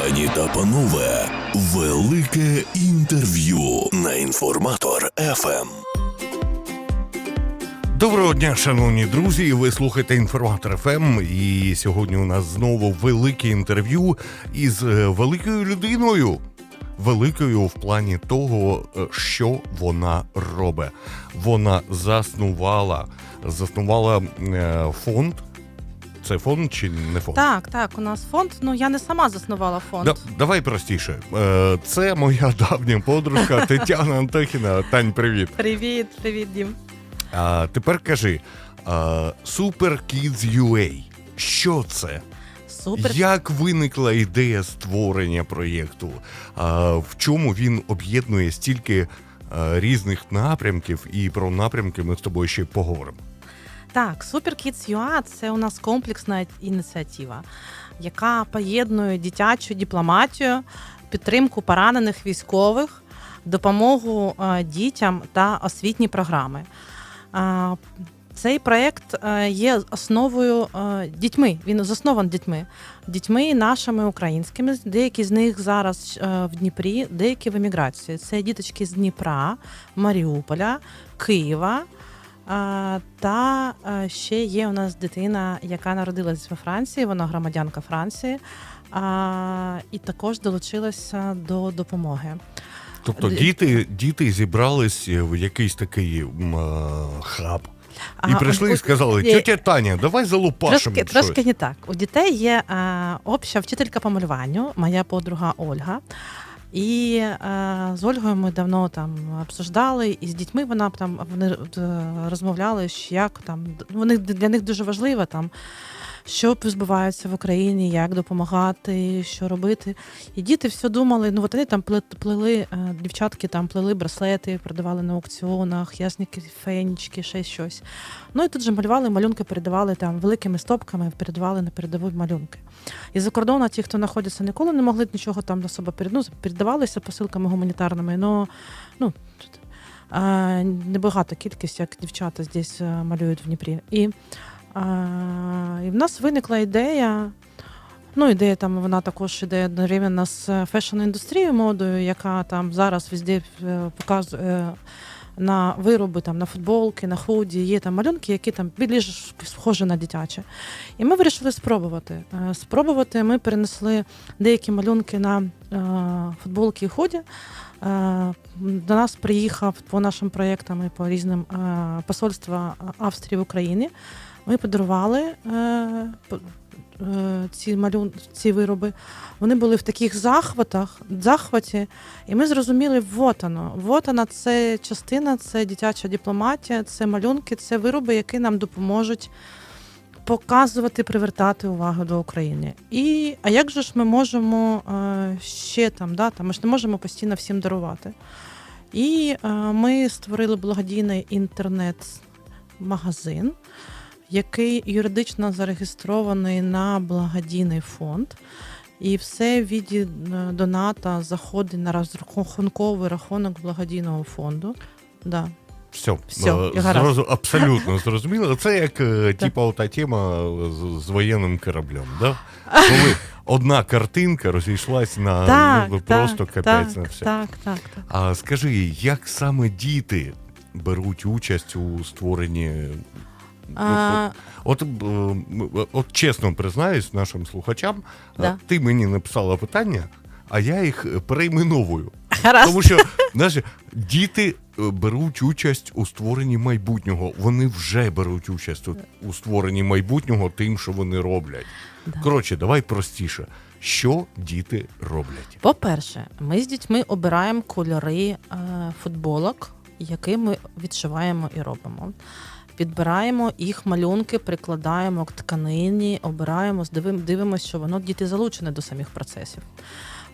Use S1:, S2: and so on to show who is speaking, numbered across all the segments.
S1: Пані та панове, велике інтерв'ю на інформатор Ем. ФМ.
S2: Доброго дня, шановні друзі. Ви слухаєте інформатор ФМ. І сьогодні у нас знову велике інтерв'ю із е, великою людиною. Великою в плані того, е, що вона робить. Вона заснувала, заснувала е, фонд. Це фонд чи не фонд?
S3: Так, так, у нас фонд. Ну я не сама заснувала фонд.
S2: Да, давай простіше. Е, Це моя давня подружка Тетяна Антохіна. Тань, привіт.
S3: Привіт, привіт, Дім.
S2: А тепер кажи: Super Kids UA. Що це?
S3: Супер.
S2: Як виникла ідея створення проєкту? А, в чому він об'єднує стільки а, різних напрямків, і про напрямки ми з тобою ще поговоримо.
S3: Так, Super Kids UA – це у нас комплексна ініціатива, яка поєднує дитячу дипломатію, підтримку поранених військових, допомогу е, дітям та освітні програми. Цей проєкт е, є основою е, дітьми. Він заснований дітьми, дітьми нашими українськими. Деякі з них зараз в Дніпрі, деякі в еміграції. Це діточки з Дніпра, Маріуполя, Києва. А, Та е, ще є у нас дитина, яка народилась во Франції, вона громадянка Франції, і також долучилася до допомоги.
S2: Тобто діти, діти зібрались в якийсь такий хаб. І
S3: А,
S2: прийшли
S3: у-
S2: і сказали: тетя Таня, давай залупашимо.
S3: Трошки,
S2: щось».
S3: трошки не так. У дітей є е, обща вчителька по малюванню, моя подруга Ольга. І е, з Ольгою ми давно там обсуждали, і з дітьми вона там вони е, розмовляли, що як там вони для них дуже важливо там. Що відбувається в Україні, як допомагати, що робити. І діти все думали. Ну вони там плели, е, дівчатки там плели браслети, продавали на аукціонах, ясники, фенічки, ще щось. Ну і тут же малювали малюнки, передавали там великими стопками, передавали на передову малюнки. І за кордону ті, хто знаходиться, ніколи не могли нічого там на себе перед, ну, передавалися посилками гуманітарними. Но, ну, а, небагато кількість, як дівчата здесь е, малюють в Дніпрі. І, і в нас виникла ідея. Ну, ідея там вона також іде одновременно з фешн-індустрією модою, яка там зараз везде е, показує е, на вироби, там, на футболки, на худі, є там малюнки, які там більш схожі на дитячі. І ми вирішили спробувати. Е, Спробувати ми перенесли деякі малюнки на е, футболки і худі. Е, До нас приїхав по нашим проєктам і по різним е, посольства Австрії в Україні. Ми подарували е, е, ці малюн, ці вироби. Вони були в таких захватах, захваті, і ми зрозуміли, вот воно. Вот вона, це частина, це дитяча дипломатія, це малюнки, це вироби, які нам допоможуть показувати, привертати увагу до України. І а як же ж ми можемо е, ще там, да, там, ми ж не можемо постійно всім дарувати. І ми створили благодійний інтернет-магазин, який юридично зареєстрований на благодійний фонд. І все в віді е, доната заходить на розрахунковий рахунок благодійного фонду. Да.
S2: Все,
S3: Все,
S2: зрозу- абсолютно зрозуміло. Це як е, типа ота тема з, з воєнним кораблем. Да? Коли одна картинка розійшлась на
S3: Так,
S2: ну,
S3: так,
S2: просто капець на все.
S3: так, так, так.
S2: А скажи, як саме діти беруть участь у створенні? Ну,
S3: А,
S2: От, е, от чесно признаюсь нашим слухачам,
S3: Да.
S2: ти мені написала питання, а я їх е, перейменовую.
S3: гаразд.
S2: Тому що знаєш, діти е, беруть участь у створенні майбутнього. Вони вже беруть участь у, у створенні майбутнього тим, що вони роблять.
S3: Да.
S2: Коротше, давай простіше. Що діти роблять?
S3: По-перше, ми з дітьми обираємо кольори е, футболок, які ми відшиваємо і робимо. Підбираємо їх малюнки, прикладаємо к тканині, обираємо, дивимося, що воно діти залучені до самих процесів.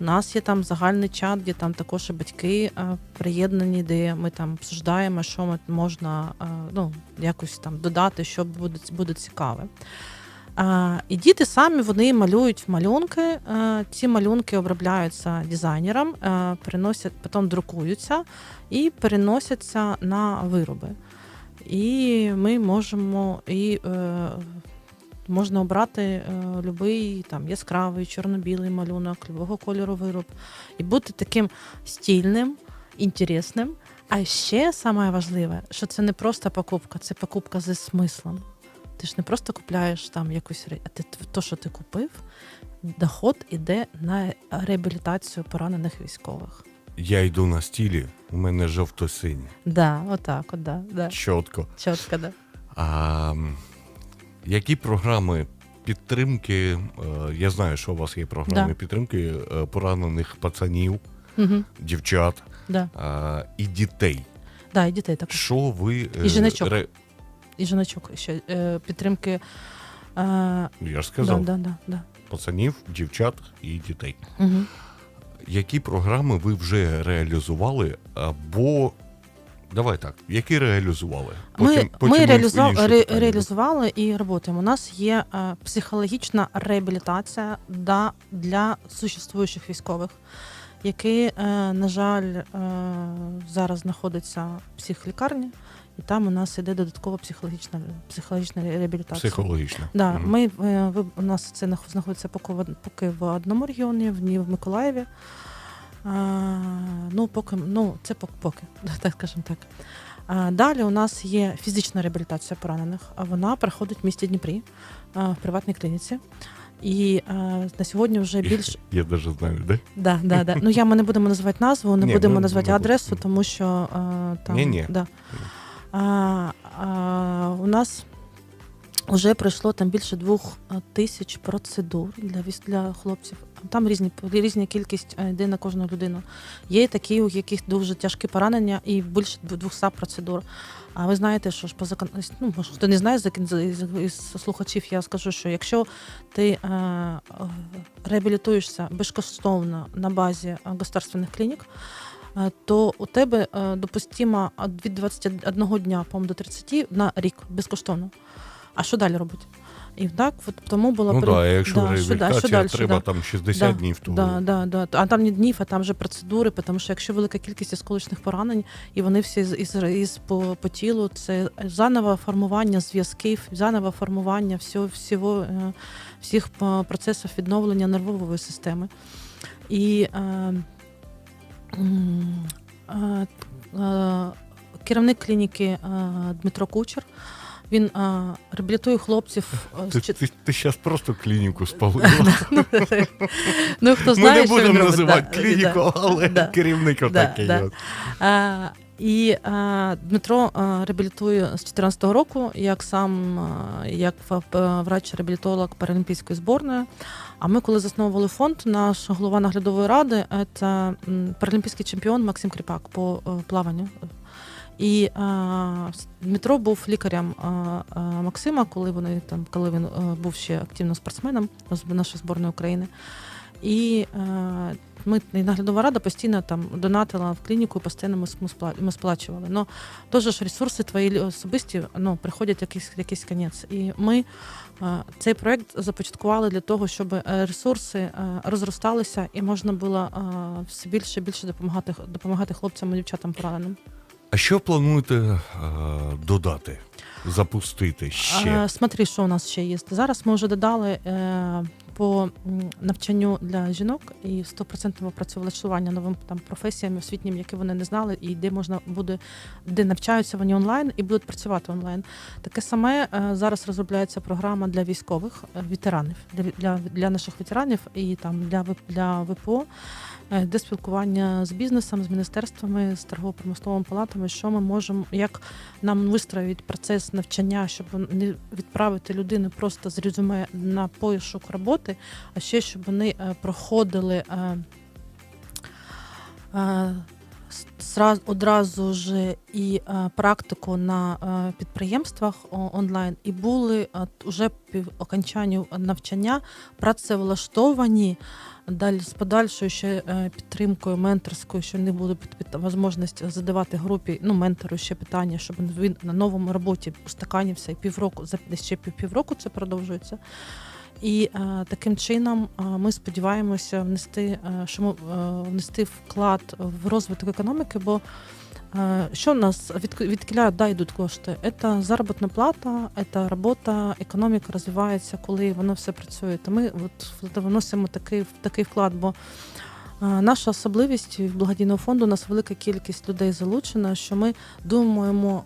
S3: У нас є там загальний чат, де там також і батьки е, приєднані, де ми там обсуждаємо, що можна е, ну, якось там додати, що буде, буде цікаве. І діти самі вони малюють малюнки. е, Ці малюнки обробляються дизайнером, е, приносять, потім друкуються і переносяться на вироби. І ми можемо і е, можна обрати е, любий там яскравий, чорно-білий малюнок, любого кольору вироб, і бути таким стільним, інтересним. А ще саме важливе, що це не просто покупка, це покупка зі смислом. Ти ж не просто купляєш там якусь а ти то, що ти купив, доход іде на реабілітацію поранених військових.
S2: Я йду на стілі, у мене жовто-сині.
S3: Да, отак, от, да, да.
S2: Чітко.
S3: Чітко, да.
S2: А які програми підтримки? е, Я знаю, що у вас є програми
S3: Да.
S2: підтримки е, поранених пацанів,
S3: Угу,
S2: дівчат
S3: да.
S2: а, і дітей.
S3: Да, і дітей також.
S2: Що ви е,
S3: І жіночок.
S2: ре-
S3: І жіночок ще е, підтримки. Е,
S2: Я ж сказав,
S3: Да, да, да, да.
S2: пацанів, дівчат і дітей.
S3: Угу.
S2: Які програми ви вже реалізували? Або давай так, які реалізували?
S3: Ми, ми
S2: інше
S3: реалізували,
S2: питання
S3: ре, реалізували і працюємо. У нас є е, психологічна реабілітація да, для существуючих військових, які, е, на жаль, е, зараз знаходяться в психлікарні, і там у нас іде додаткова психологічна, психологічна реабілітація.
S2: Психологічно.
S3: Да,
S2: Мгм.
S3: ми, е, ви, у нас це знаходиться поки в, поки в одному регіоні, в, Ні- в Миколаєві. А, ну, поки, ну, це поки, поки так скажемо так. А, далі у нас є фізична реабілітація поранених. А вона проходить в місті Дніпрі а, в приватній клініці. І а, на сьогодні вже більш
S2: Я навіть знаю, де?
S3: Да, да, да. Ну я ми не будемо називати назву, не
S2: Ні,
S3: будемо
S2: ну,
S3: називати
S2: ну,
S3: адресу, тому що а, там
S2: Ні-ні.
S3: Да. А, а, у нас вже пройшло там більше двох тисяч процедур для для хлопців. Там різні різна кількість йде на кожну людину. Є такі, у яких дуже тяжкі поранення, і більше дв- 200 процедур. А ви знаєте, що ж по закон... ну, може, хто не знає з слухачів, я скажу, що якщо ти е, е, реабілітуєшся безкоштовно на базі е, государственних клінік, то у тебе е, допустимо від 21 дня по до 30 на рік безкоштовно. А що далі робити? І так, от тому було
S2: Ну
S3: при-
S2: так, якщо
S3: да, що да- що далі,
S2: треба
S3: да.
S2: там 60
S3: Да,
S2: днів, то
S3: Да, да, да. А там не днів, а там вже процедури, тому що якщо велика кількість осколочних поранень, і вони всі з- із, із по, по тілу, це заново формування зв'язків, заново формування всього, всього, е, всіх е, процесів відновлення нервової системи. І е, е, е, керівник клініки е, Дмитро Кучер. Він а, реабілітує хлопців е,
S2: ти,
S3: зараз
S2: ти, ти просто клініку спалила.
S3: ну, хто
S2: Ми не будемо називати клініку, але керівник отакий.
S3: І а, Дмитро а, реабілітує з 2014 року, як сам а, як врач-реабілітолог Паралімпійської зборної. А ми, коли засновували фонд, наш голова наглядової ради це паралімпійський чемпіон Максим Кріпак по е, плаванню. І Дмитро був лікарем Максима, коли вони там, коли він е, був ще активним спортсменом з нашої зборної України. І ми наглядова рада постійно там донатила в клініку, постійно ми, спла- ми сплачували. Ну теж ж ресурси твої особисті ну, приходять якийсь, якийсь кінець. І ми е, цей проект започаткували для того, щоб е, ресурси е, розросталися і можна було все більше і більше допомагати, допомагати хлопцям і дівчатам пораненим.
S2: А що плануєте додати, запустити ще?
S3: Смотри, що у нас ще є. Зараз ми вже додали е, по навчанню для жінок і 100% працевлаштування новим там професіям освітнім, які вони не знали, і де можна буде, де навчаються вони онлайн і будуть працювати онлайн. Таке саме е, зараз розробляється програма для військових е, ветеранів, для, для, наших ветеранів і там для для ВПО. Де спілкування з бізнесом, з міністерствами, з торгово-промисловими палатами, що ми можемо, як нам вистроїть процес навчання, щоб не відправити людину просто з резюме на пошук роботи, а ще щоб вони е, проходили е, е, одразу ж і практику на підприємствах онлайн, і були вже по окончанню навчання працевлаштовані. Далі з подальшою ще е, підтримкою менторською, що не буде можливість задавати групі, ну ментору ще питання, щоб він на новому роботі устаканівся і півроку, за ще пів, півроку це продовжується. І е, таким чином е, ми сподіваємося внести, е, що ми, внести вклад в розвиток економіки, бо Що нас від, відкіля да, йдуть кошти? Це заробітна плата, це робота, економіка розвивається, коли воно все працює. То ми от виносимо такий, такий вклад, бо наша особливість в благодійного фонду у нас велика кількість людей залучена, що ми думаємо,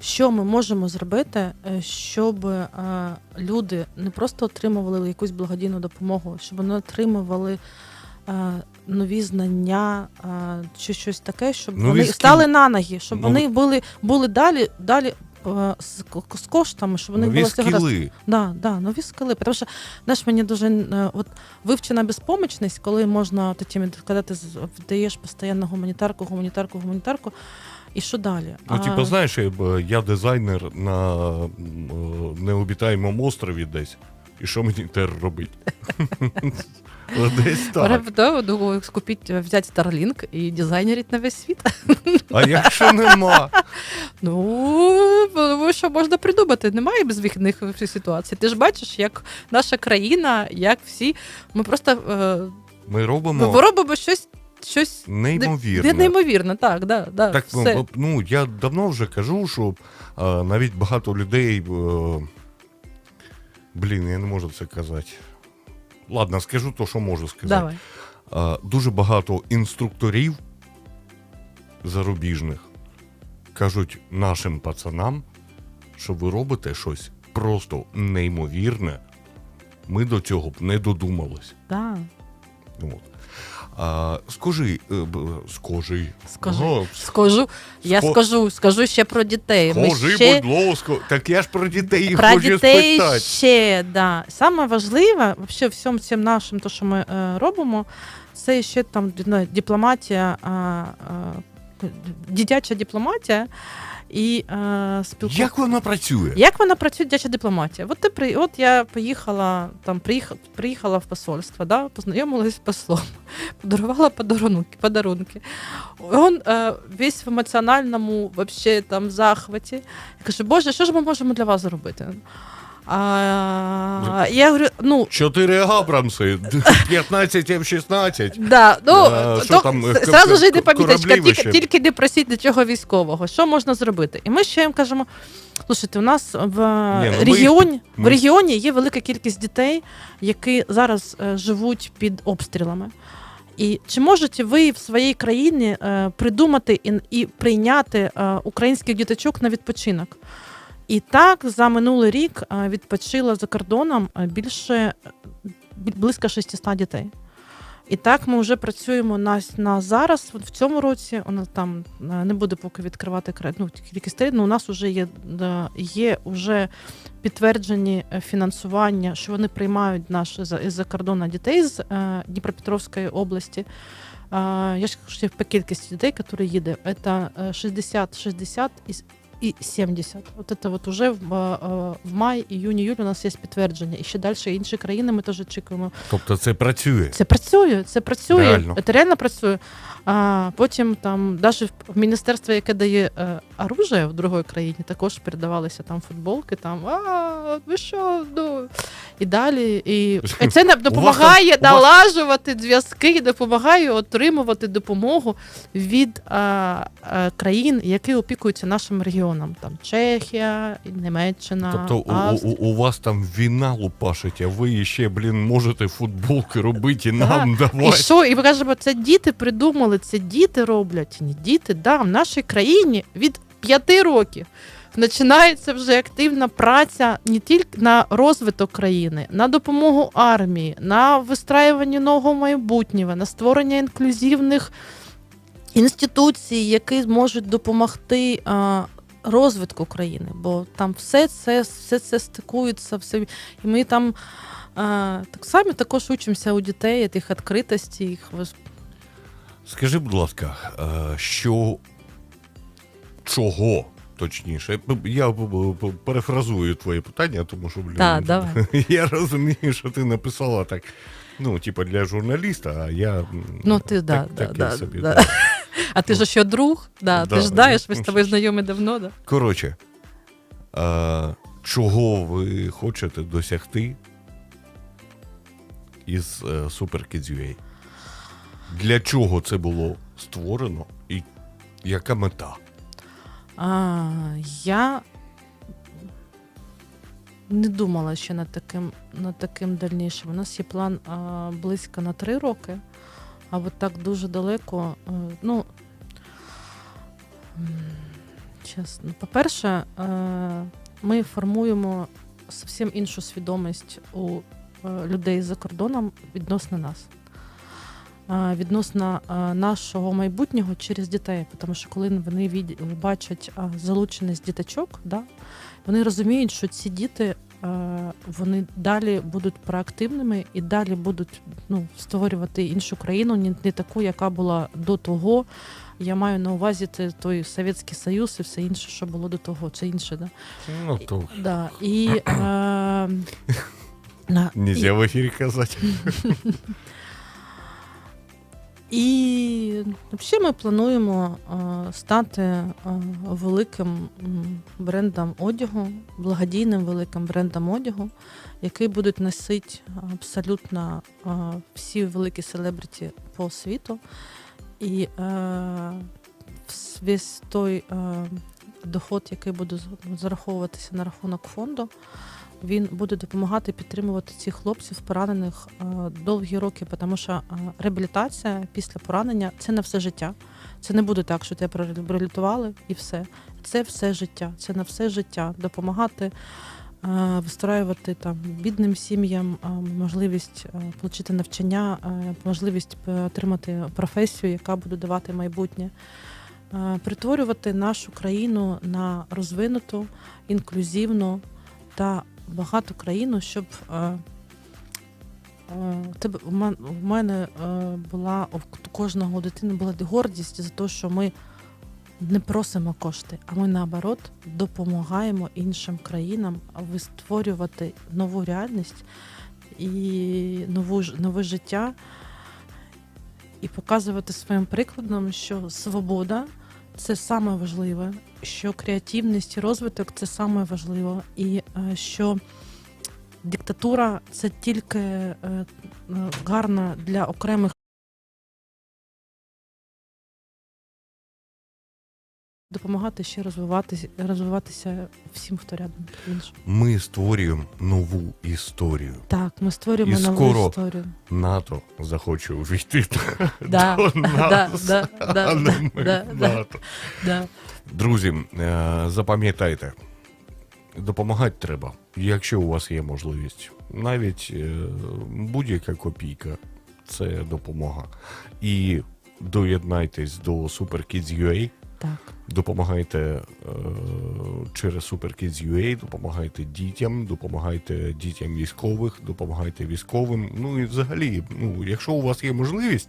S3: що ми можемо зробити, е, щоб е, люди не просто отримували якусь благодійну допомогу, щоб вони отримували е, нові знання чи щось таке, щоб
S2: Нові
S3: вони
S2: скіл-
S3: стали на ноги, щоб
S2: Нові-
S3: вони були, були далі, далі з, з коштами, щоб вони
S2: Нові
S3: все
S2: скіли.
S3: Да, да, нові скили. Тому що знаєш, мені дуже от вивчена безпомічність, коли можна такими, коли ти вдаєш постійно гуманітарку, гуманітарку, гуманітарку. І що далі?
S2: Ну, типу, знаєш, я, дизайнер на е, необітаємому острові десь. І що мені тепер робити? Десь так.
S3: Думаю, скупіть, взяти Starlink і дизайнерить на весь світ.
S2: А якщо нема?
S3: Ну, що можна придумати. Немає безвихідних ситуацій. Ти ж бачиш, як наша країна, як всі. Ми просто е,
S2: Ми робимо
S3: ми робимо щось, щось
S2: неймовірне.
S3: не- неймовірне. Так, да, да,
S2: Так,
S3: все.
S2: ну я давно вже кажу, що а, навіть багато людей. е, блін, я не можу це казати. Ладно, скажу то, що можу сказати.
S3: Давай.
S2: А, дуже багато інструкторів зарубіжних кажуть нашим пацанам, що ви робите щось просто неймовірне. Ми до цього б не додумались.
S3: Да.
S2: От. А, скажи, е, скажи.
S3: Скажи.
S2: Ага,
S3: Скажу, я
S2: Ско-
S3: скажу, скажу ще про дітей.
S2: Скажи,
S3: ще
S2: будь ласка, так я ж про дітей
S3: про
S2: хочу
S3: дітей
S2: спитати.
S3: ще, да. Саме важливе, вообще, всьому цим нашим, то, що ми е, робимо, це ще там ну, дипломатія, а, а, дитяча дипломатія і е, спілкуватися.
S2: Як вона працює?
S3: Як вона працює дитяча дипломатія? От ти при от я поїхала там, приїхала, приїхала в посольство, да, познайомилась з послом, подарувала подарунки, подарунки. Он е, весь в емоціональному вообще, там захваті. Я кажу, Боже, що ж ми можемо для вас зробити? А, я говорю, ну.
S2: Чотири Абрамси, 15 F-16.
S3: Да, ну,
S2: А,
S3: то,
S2: там,
S3: сразу ж йде
S2: к-
S3: тільки, тільки не просіть нічого військового. Що можна зробити? І ми ще їм кажемо: слушайте, у нас в
S2: Ні, ну ми-
S3: регіоні, в регіоні є велика кількість дітей, які зараз е, живуть під обстрілами. І чи можете ви в своїй країні е, придумати і, і прийняти е, українських діточок на відпочинок? І так за минулий рік е, відпочило за кордоном е, більше е, близько 600 дітей. І так ми вже працюємо на, на зараз. В цьому році нас там не буде поки відкривати ну, кількість але у нас вже є, є вже підтверджені фінансування, що вони приймають наші за- із-за кордону дітей з Дніпропетровської області. Я ж кажу, по кількості дітей, які їде, це е, 60, 60 і с- 70. От це вот уже в, в май, іюні, июль у нас є підтвердження. І ще далі інші країни ми теж очікуємо.
S2: Тобто це працює.
S3: Це працює, це працює.
S2: Реально.
S3: Це реально працює. А потім там, навіть в міністерство, яке дає е, оружие в другій країні, також передавалися там футболки, там а ви що? Ну і далі. І, і це допомагає налажувати зв'язки, допомагає отримувати допомогу від а, а, країн, які опікуються нашим регіоном. Там Чехія, Німеччина.
S2: Тобто у,
S3: Австрія.
S2: у, у вас там війна лупашить, а ви ще, блін, можете футболки робити і нам
S3: І
S2: давати.
S3: що? І кажемо, це діти придумали, це діти роблять. Ні, діти, да, в нашій країні від п'яти років починається вже активна праця не тільки на розвиток країни, на допомогу армії, на вистраювання нового майбутнього, на створення інклюзивних інституцій, які зможуть допомогти. Розвитку країни, бо там все це, все це стикується, все і ми там а, так само також учимося у дітей тих відкритості, їх
S2: Скажи, будь ласка, е, що чого? Точніше, я б- б- перефразую твоє питання, тому що блін,
S3: Да, давай.
S2: я розумію, що ти написала так. Ну, типа для журналіста, а я
S3: Ну, ти, да,
S2: так,
S3: да,
S2: такий
S3: да,
S2: собі.
S3: да. А ти ж що друг? Да,
S2: Да.
S3: Ти ж знаєш, ми з тобою знайомі давно, да?
S2: Коротше, е, чого ви хочете досягти із е, Super Kids UA? Для чого це було створено і Яка мета?
S3: А, я не думала ще над таким, над таким дальнішим. У нас є план а, близько на три роки, а от так дуже далеко. е, ну, чесно, по-перше, е, ми формуємо зовсім іншу свідомість у е, людей за кордоном відносно нас. Відносно нашого майбутнього через дітей, тому що коли вони від- бачать залученість діточок, да, вони розуміють, що ці діти вони далі будуть проактивними і далі будуть ну, створювати іншу країну, не, таку, яка була до того. Я маю на увазі той Совєтський Союз і все інше, що було до того. Це інше, да.
S2: Ну, то
S3: Да. І, е,
S2: нельзя в ефірі казати.
S3: І взагалі ми плануємо е, стати е, великим брендом одягу, благодійним великим брендом одягу, який будуть носити абсолютно е, всі великі селебриті по світу. І весь той доход, який буде зараховуватися на рахунок фонду, він буде допомагати підтримувати цих хлопців, поранених е, довгі роки, тому що е, реабілітація після поранення це на все життя. Це не буде так, що тебе реабілітували і все. Це все життя. Це на все життя. Допомагати е, вистраювати там бідним сім'ям можливість отримати навчання, можливість отримати професію, яка буде давати майбутнє. Притворювати нашу країну на розвинуту, інклюзивну та багату країну, щоб е, е, тебе мен- у мене е, була у кожного дитини була гордість за те, що ми не просимо кошти, а ми наоборот допомагаємо іншим країнам вистворювати нову реальність і нову нове життя, і показувати своїм прикладом, що свобода це саме важливе, що креативність і розвиток це саме важливо, і е, що диктатура це тільки е, е, гарна для окремих. Допомагати ще розвиватися, розвиватися всім, хто рядом.
S2: Ми створюємо нову історію.
S3: Так, ми створюємо
S2: І
S3: нову
S2: скоро
S3: історію.
S2: НАТО захоче увійти
S3: Да,
S2: до нас.
S3: да, да,
S2: а не ми
S3: да,
S2: в
S3: да.
S2: НАТО.
S3: Да.
S2: Друзі, е, запам'ятайте, допомагати треба, якщо у вас є можливість. Навіть е, будь-яка копійка це допомога. І доєднайтесь до SuperKids.ua,
S3: Так.
S2: допомагайте е, через SuperKids.ua, допомагайте дітям, допомагайте дітям військових, допомагайте військовим. Ну і взагалі, ну, якщо у вас є можливість,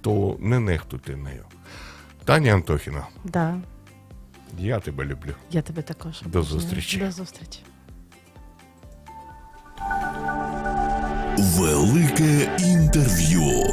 S2: то не нехтуйте нею. Таня Антохіна,
S3: Да.
S2: я тебе люблю.
S3: Я тебе також.
S2: До
S3: обожнюю.
S2: зустрічі.
S3: До зустрічі.
S1: Велике інтерв'ю.